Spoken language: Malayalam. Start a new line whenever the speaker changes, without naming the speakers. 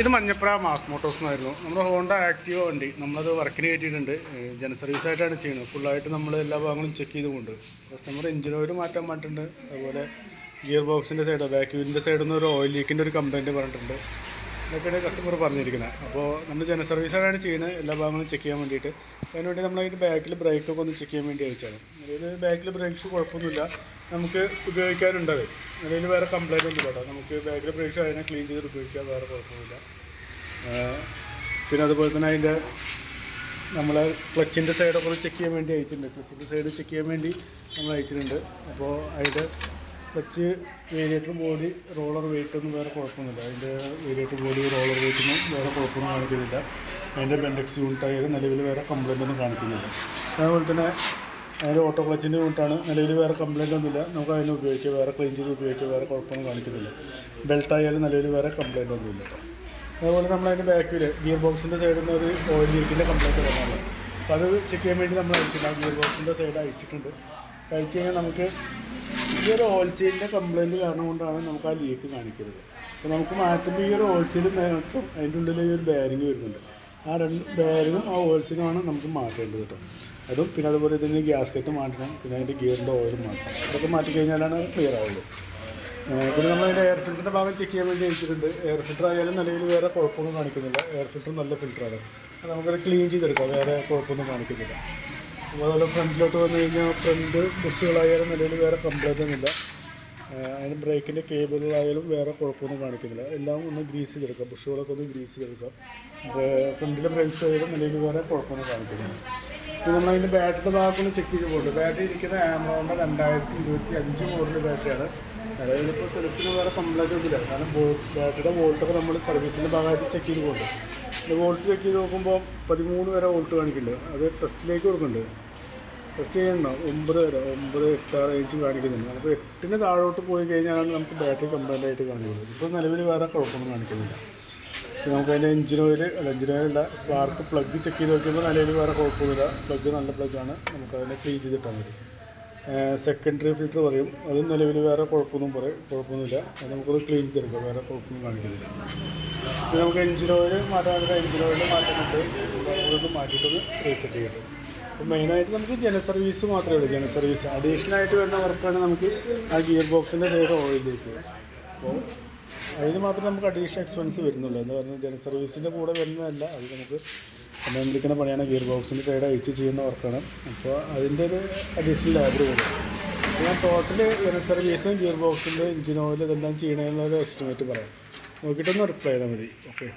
ഇത് മഞ്ഞപ്ര മാസ് മോട്ടോസ് എന്നായിരുന്നു. നമ്മുടെ ഹോണ്ട ആക്റ്റീവ വണ്ടി. നമ്മളത് വർക്കിന് കയറ്റിയിട്ടുണ്ട്. ജന സർവീസ് ആയിട്ടാണ് ചെയ്യുന്നത്. ഫുള്ളായിട്ട് നമ്മൾ എല്ലാ ഭാഗങ്ങളും ചെക്ക് ചെയ്തുകൊണ്ട് കസ്റ്റമർ എഞ്ചിൻ ഓയിൽ മാറ്റാൻ പറഞ്ഞിട്ടുണ്ട്. അതുപോലെ ഗിയർ ബോക്സിന്റെ സൈഡ് ബാക്ക് വീലിന്റെ സൈഡിൽ നിന്ന് ഒരു ഓയിൽ ലീക്കിന്റെ ഒരു കംപ്ലയിന്റ് പറഞ്ഞിട്ടുണ്ട്. ഇതൊക്കെയാണ് കസ്റ്റമർ പറഞ്ഞിരിക്കുന്നത്. അപ്പോൾ നമ്മൾ ജന സർവീസ് ആയിട്ടാണ് ചെയ്യുന്നത്. എല്ലാ ഭാഗങ്ങളും ചെക്ക് ചെയ്യാൻ വേണ്ടിയിട്ട്. അതിന് വേണ്ടി നമ്മൾ അതിന്റെ ബാക്കിൽ ബ്രേക്കൊക്കെ ഒന്ന് ചെക്ക് ചെയ്യാൻ വേണ്ടി അയച്ചാണ് അതായത് ബാക്കിൽ ബ്രേക്സ് കുഴപ്പമൊന്നുമില്ല. നമുക്ക് ഉപയോഗിക്കാനുണ്ടത്. അതിൽ വേറെ കംപ്ലൈന്റ് ഒന്നും കേട്ടോ. നമുക്ക് ബാക്കിൽ ബ്രേക്സ് അതിനെ ക്ലീൻ ചെയ്ത് ഉപയോഗിക്കാം വേറെ കുഴപ്പമില്ല പിന്നെ അതുപോലെ തന്നെ അതിന്റെ നമ്മളെ ക്ലച്ചിന്റെ സൈഡൊക്കെ ഒന്ന് ചെക്ക് ചെയ്യാൻ വേണ്ടി അയച്ചിട്ടുണ്ട്. ക്ലച്ചിന്റെ സൈഡ് ചെക്ക് ചെയ്യാൻ വേണ്ടി നമ്മൾ അയച്ചിട്ടുണ്ട്. അപ്പോൾ അതിന്റെ clutch variator body roller weight ഒന്നും വേറെ കുഴപ്പമൊന്നുമില്ല. അതിന്റെ വേരിയേറ്റർ ബോഡി റോളർ വെയിറ്റൊന്നും വേറെ കുഴപ്പമൊന്നും കാണിക്കുന്നില്ല. അതിന്റെ ബെൻഡെക്സ് യൂണിറ്റ് ആയാലും നിലവിൽ വേറെ കംപ്ലൈന്റ് ഒന്നും കാണിക്കുന്നില്ല. അതുപോലെ തന്നെ അതിന്റെ ഓട്ടോ ക്ലച്ചിന്റെ യൂണിറ്റാണ് നിലവിൽ വേറെ കംപ്ലൈന്റ് ഒന്നുമില്ല. നമുക്ക് അതിനെ ഉപയോഗിക്കാം. വേറെ ക്ലീൻ ചെയ്ത് ഉപയോഗിക്കാം. വേറെ കുഴപ്പമൊന്നും കാണിക്കുന്നില്ല. ബെൽറ്റ് ആയാലും നിലവിൽ വേറെ കംപ്ലൈന്റ് ഒന്നുമില്ല. അതുപോലെ നമ്മൾ അതിന്റെ ബാക്കിൽ ഗിയർ ബോക്സിന്റെ സൈഡിൽ നിന്ന് ഒരു ഓയിൽ ലീക്കിന്റെ കംപ്ലൈന്റ് വന്നാണ് അപ്പോൾ അത് ചെക്ക് ചെയ്യാൻ വേണ്ടി നമ്മൾ അയച്ചിട്ടുണ്ട്. ഗിയർ ബോക്സിന്റെ സൈഡ് അയച്ചിട്ടുണ്ട്. അയച്ചു കഴിഞ്ഞാൽ നമുക്ക് ഈ ഒരു ഹോൾസെയിലിന്റെ കംപ്ലൈന്റ് കാരണം കൊണ്ടാണ് നമുക്ക് ആ ലീക്ക് കാണിക്കുന്നത്. അപ്പോൾ നമുക്ക് മാറ്റുമ്പോൾ ഈ ഒരു ഹോൾസെയിലും നേരത്തും അതിന്റെ ഉള്ളിൽ ഈ ഒരു ബാരിങ് വരുന്നുണ്ട്. ആ രണ്ട് ബാരിങ്ങും ആ ഹോൾസെയിലുമാണ് നമുക്ക് മാറ്റേണ്ടത് കേട്ടോ. അതും പിന്നെ അതുപോലെ ഇതിന് ഗ്യാസ് കെറ്റ് മാറ്റണം. പിന്നെ അതിന്റെ ഗിയറിന്റെ ഓയിലും മാറ്റണം. ഇതൊക്കെ മാറ്റി കഴിഞ്ഞാലാണ് ക്ലിയർ ആവുള്ളൂ പിന്നെ നമ്മൾ അതിന്റെ എയർ ഫിൽറ്ററിന്റെ ഭാഗം ചെക്ക് ചെയ്യാൻ വേണ്ടി വെച്ചിട്ടുണ്ട്. എയർ ഫിൽറ്റർ ആയാലും നിലവിൽ വേറെ കുഴപ്പമൊന്നും കാണിക്കുന്നില്ല. എയർ ഫിൽറ്റർ നല്ല ഫിൽറ്ററാണ് അത് നമുക്കത് ക്ലീൻ ചെയ്തെടുക്കാം. വേറെ കുഴപ്പമൊന്നും കാണിക്കുന്നില്ല. അതുപോലെ ഫ്രണ്ടിലോട്ട് വന്നു കഴിഞ്ഞാൽ ഫ്രണ്ട് ബുഷുകളായാലും നിലവിൽ വേറെ കംപ്ലൈന്റ് ഒന്നുമില്ല. അതിന് ബ്രേക്കിന്റെ കേബിളായാലും വേറെ കുഴപ്പമൊന്നും കാണിക്കുന്നില്ല. എല്ലാം ഒന്ന് ഗ്രീസ് ചെയ്തെടുക്കാം. ബുഷുകളൊക്കെ ഒന്ന് ഗ്രീസ് ചെയ്തെടുക്കാം. ഫ്രണ്ടിലെ ബ്രേക്സ് ആയാലും നിലവിൽ വേറെ കുഴപ്പമൊന്നും കാണിക്കുന്നില്ല. അതിന്റെ ബാറ്ററിയുടെ ഭാഗം ചെക്ക് ചെയ്ത് പോകുന്നുണ്ട് ബാറ്ററി ഇരിക്കുന്ന ആമറോണിന്റെ രണ്ടായിരത്തി ഇരുപത്തി അഞ്ച് മോഡൽ ബാറ്ററിയാണ് അതായത് ഇപ്പോൾ സെലക്ഷന് വേറെ കംപ്ലൈന്റ് ഒന്നുമില്ല കാരണം ബാറ്ററിയുടെ വോൾട്ടൊക്കെ നമ്മൾ സർവീസിന്റെ ഭാഗമായിട്ട് ചെക്ക് ചെയ്ത് പോകുന്നുണ്ട് വോൾട്ട് ചെക്ക് ചെയ്ത് നോക്കുമ്പോൾ പതിമൂന്ന് വരെ വോൾട്ട് കാണിക്കുന്നുണ്ട്. അത് ടെസ്റ്റിലേക്ക് കൊടുക്കുന്നുണ്ട്. ടെസ്റ്റ് ചെയ്യണം ഒമ്പത് വരെ. ഒമ്പത് എട്ട് ആ റേഞ്ച് കാണിക്കുന്നുണ്ട്. അപ്പോൾ എട്ടിന് താഴോട്ട് പോയി കഴിഞ്ഞാലാണ് നമുക്ക് ബാറ്ററി കംപ്ലൈന്റ് ആയിട്ട് കാണിക്കുന്നത് ഇപ്പോൾ നിലവിൽ വേറെ കുഴപ്പമൊന്നും കാണിക്കുന്നില്ല. നമുക്ക് അതിന്റെ എഞ്ചിൻ ഓയിൽ അല്ല എഞ്ചിൻ ഓയിലുള്ള സ്പാർക്ക് പ്ലഗ് ചെക്ക് ചെയ്ത് നോക്കുമ്പോൾ നിലവിൽ വേറെ കുഴപ്പമൊന്നുമില്ല പ്ലഗ് നല്ല പ്ലഗാണ് നമുക്ക് അതിനെ ക്ലീൻ ചെയ്തിട്ടാൽ മതി. സെക്കൻഡറി ഫിൽറ്റർ പറയും. അതും നിലവിൽ വേറെ കുഴപ്പമൊന്നും പറയും കുഴപ്പമൊന്നുമില്ല. അത് നമുക്കത് ക്ലീൻ ചെയ്തെടുക്കാം വേറെ കുഴപ്പമൊന്നും കാണിക്കുന്നില്ല. പിന്നെ നമുക്ക് എഞ്ചിൻ ഓയിൽ മാറ്റാനുള്ള എഞ്ചിൻ ഓയിൽ മാറ്റാനുണ്ട് അതൊന്ന് മാറ്റിയിട്ടൊന്ന് റീസെറ്റ് ചെയ്യട്ടെ അപ്പോൾ മെയിനായിട്ട് നമുക്ക് ജന സർവീസ് മാത്രമേ ഉള്ളൂ. ജന സർവീസ് അഡീഷണൽ ആയിട്ട് വരുന്ന വർക്കാണ് നമുക്ക് ആ ഗിയർ ബോക്സിന്റെ സൈഡ് ഓയിൽ ചെയ്യുക അപ്പോൾ അതിന് മാത്രമേ നമുക്ക് അഡീഷണൽ എക്സ്പെൻസ് വരുന്നുള്ളൂ. എന്ന് പറഞ്ഞാൽ ജനറൽ സർവീസിന്റെ കൂടെ വരുന്നതല്ല. അത് നമുക്ക് വിളിക്കുന്ന പണിയാണ് ഗിയർ ബോക്സിന്റെ സൈഡ് അയച്ച് ചെയ്യുന്ന വർക്കാണ് അപ്പോൾ അതിന്റെ ഒരു അഡീഷണൽ ലാബർ വരും. ഞാൻ ടോട്ടൽ ജനറൽ സർവീസും ഗിയർ ബോക്സിന്റെ എഞ്ചിൻ ഇതെല്ലാം ചെയ്യണമെന്നുള്ള എസ്റ്റിമേറ്റ് പറയാം. നോക്കിയിട്ടൊന്ന് റിപ്ലൈ ചെയ്താൽ മതി. ഓക്കെ